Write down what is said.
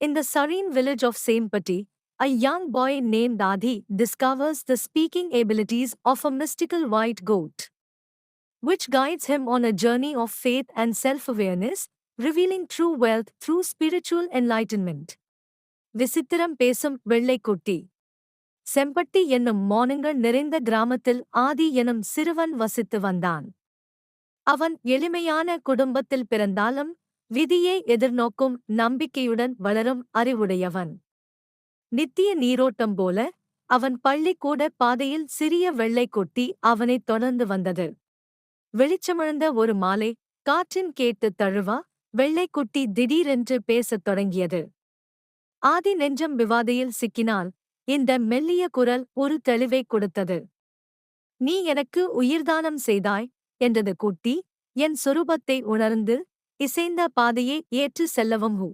In the serene village of Sempati, a young boy named Adi discovers the speaking abilities of a mystical white goat, which guides him on a journey of faith and self awareness, revealing true wealth through spiritual enlightenment. விசித்திரம் பேசும் வெள்ளைக்குட்டி செம்பட்டி என்னும் மோனங்கள் நிறைந்த கிராமத்தில் ஆதி எனும் சிறுவன் வசித்து வந்தான் அவன் எளிமையான குடும்பத்தில் பிறந்தாலும் விதியை எதிர்நோக்கும் நம்பிக்கையுடன் வளரும் அறிவுடையவன். நித்திய நீரோட்டம் போல அவன் பள்ளிக்கூட பாதையில் சிறிய வெள்ளைக்குட்டி அவனைத் தொடர்ந்து வந்தது. வெளிச்சமிழந்த ஒரு மாலை காற்றின் கேட்டு தழுவா வெள்ளைக்குட்டி திடீரென்று பேசத் தொடங்கியது. ஆதி நெஞ்சம் விவாதையில் சிக்கினால் இந்த மெல்லிய குரல் ஒரு தெளிவைக் கொடுத்தது. நீ எனக்கு உயிர்தானம் செய்தாய் என்றது குட்டி என் சொரூபத்தை உணர்ந்து இசைந்த பாதையை ஏற்று செல்லவும் ஹூ